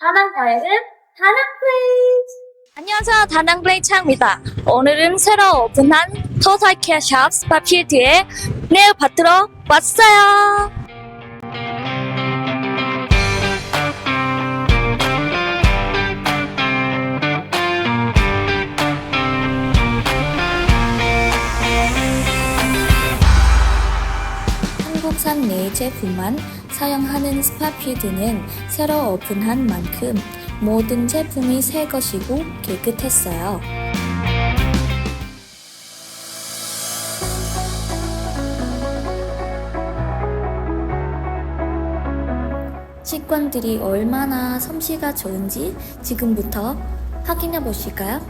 다낭 과일은 다낭 플레이스. 안녕하세요. 다낭블레이 차입니다. 오늘은 새로 오픈한 토탈케어 샵 스파필드에 네일 받으러 왔어요. 한국산 네일 제품만 사용하는 스파필드는 새로 오픈한 만큼 모든 제품이 새 것이고 깨끗했어요. 식권들이 얼마나 솜씨가 좋은지 지금부터 확인해 보실까요?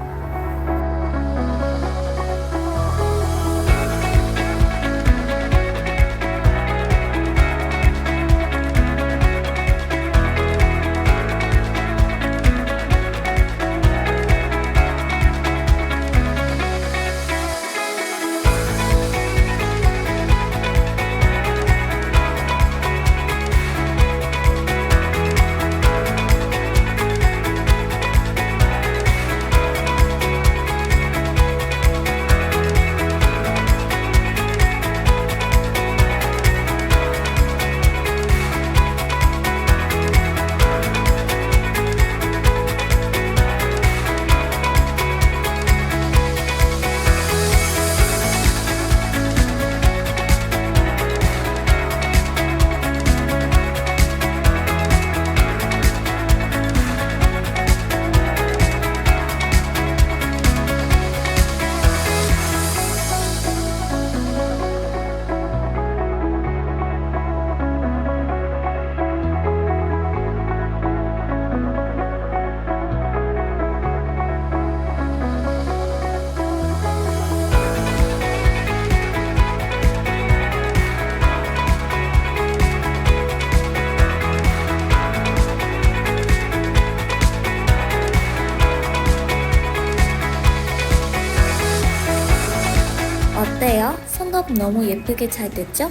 어때요? 손톱 너무 예쁘게 잘 됐죠?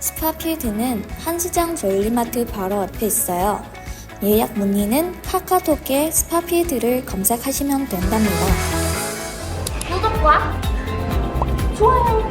스파필드는 한시장 졸리마트 바로 앞에 있어요. 예약 문의는 카카오톡에 스파필드를 검색하시면 된답니다. 구독과 좋아요.